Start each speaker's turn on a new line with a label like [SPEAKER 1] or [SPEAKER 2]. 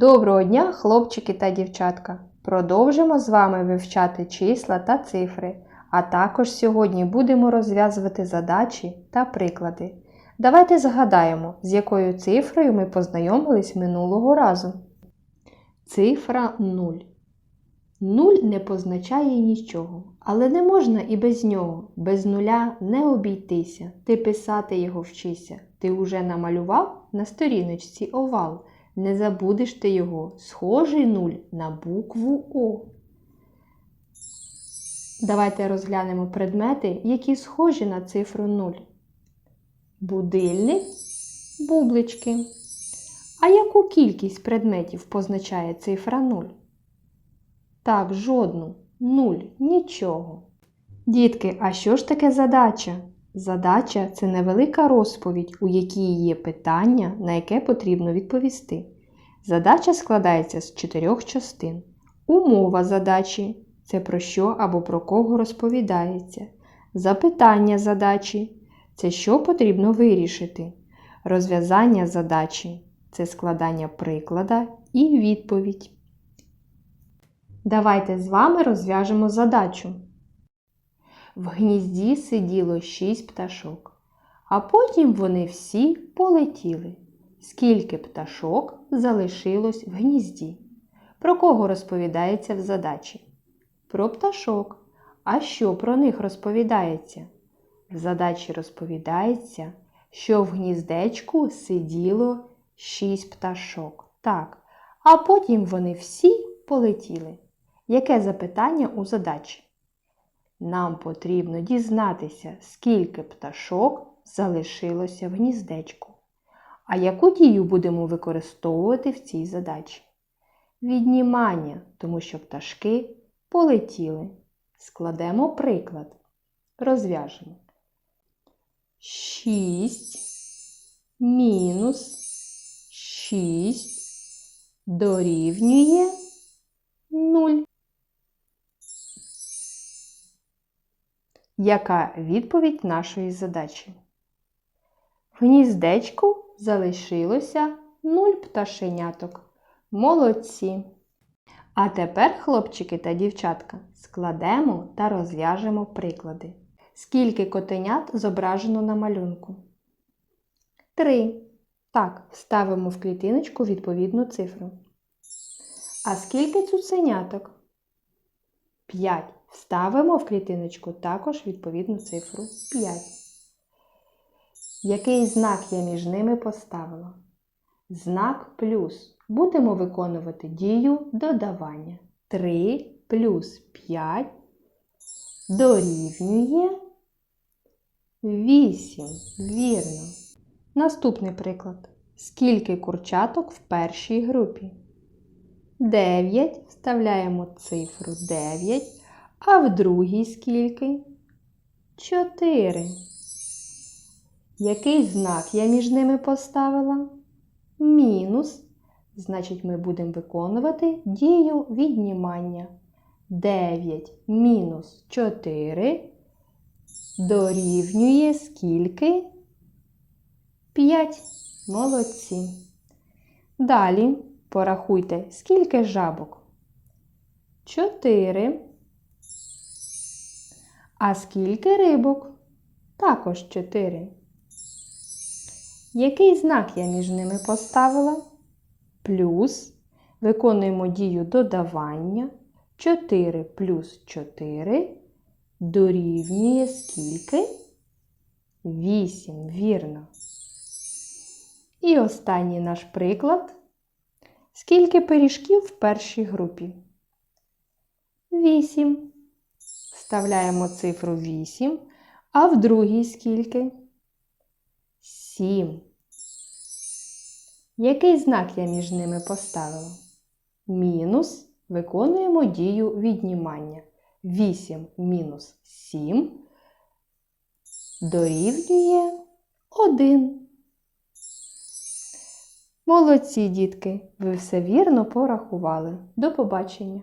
[SPEAKER 1] Доброго дня, хлопчики та дівчатка! Продовжимо з вами вивчати числа та цифри, а також сьогодні будемо розв'язувати задачі та приклади. Давайте згадаємо, з якою цифрою ми познайомились минулого разу. Цифра 0. 0 не позначає нічого, але не можна і без нього. Без нуля не обійтися. Ти писати його вчися. Ти уже намалював на сторіночці овал. Не забудеш ти його, схожий нуль на букву О. Давайте розглянемо предмети, які схожі на цифру 0. Будильник, бублички. А яку кількість предметів позначає цифра 0? Так, жодну. Нуль. Нічого. Дітки, а що ж таке задача? Задача це невелика розповідь, у якій є питання, на яке потрібно відповісти. Задача складається з чотирьох частин. Умова задачі це про що або про кого розповідається. Запитання задачі це що потрібно вирішити. Розв'язання задачі це складання приклада і відповідь. Давайте з вами розв'яжемо задачу. В гнізді сиділо шість пташок, а потім вони всі полетіли. Скільки пташок залишилось в гнізді? Про кого розповідається в задачі? Про пташок. А що про них розповідається? В задачі розповідається, що в гніздечку сиділо шість пташок. Так, а потім вони всі полетіли. Яке запитання у задачі? Нам потрібно дізнатися, скільки пташок залишилося в гніздечку. А яку дію будемо використовувати в цій задачі? Віднімання, тому що пташки полетіли. Складемо приклад. Розв'яжемо. 6 мінус 6 дорівнює 0. Яка відповідь нашої задачі? В гніздечку залишилося 0 пташеняток. Молодці! А тепер, хлопчики та дівчатка, складемо та розв'яжемо приклади. Скільки котенят зображено на малюнку? Три. Так, ставимо в клітиночку відповідну цифру. А скільки цуценяток? 5. Ставимо в клітиночку також відповідну цифру 5. Який знак я між ними поставила? Знак плюс. Будемо виконувати дію додавання. 3 плюс 5 дорівнює 8. Вірно. Наступний приклад. Скільки курчаток в першій групі? 9. Вставляємо цифру 9. А в другій скільки? 4. Який знак я між ними поставила? Мінус. Значить, ми будемо виконувати дію віднімання. 9 мінус 4 дорівнює скільки? 5. Молодці. Далі порахуйте, скільки жабок? 4. А скільки рибок? Також 4. Який знак я між ними поставила? Плюс. Виконуємо дію додавання. 4 плюс 4 дорівнює скільки? 8, вірно. І останній наш приклад. Скільки пиріжків в першій групі? 8. Вставляємо цифру 8. А в другій скільки? 7. Який знак я між ними поставила? Мінус. Виконуємо дію віднімання. 8 мінус 7 дорівнює 1. Молодці, дітки! Ви все вірно порахували. До побачення!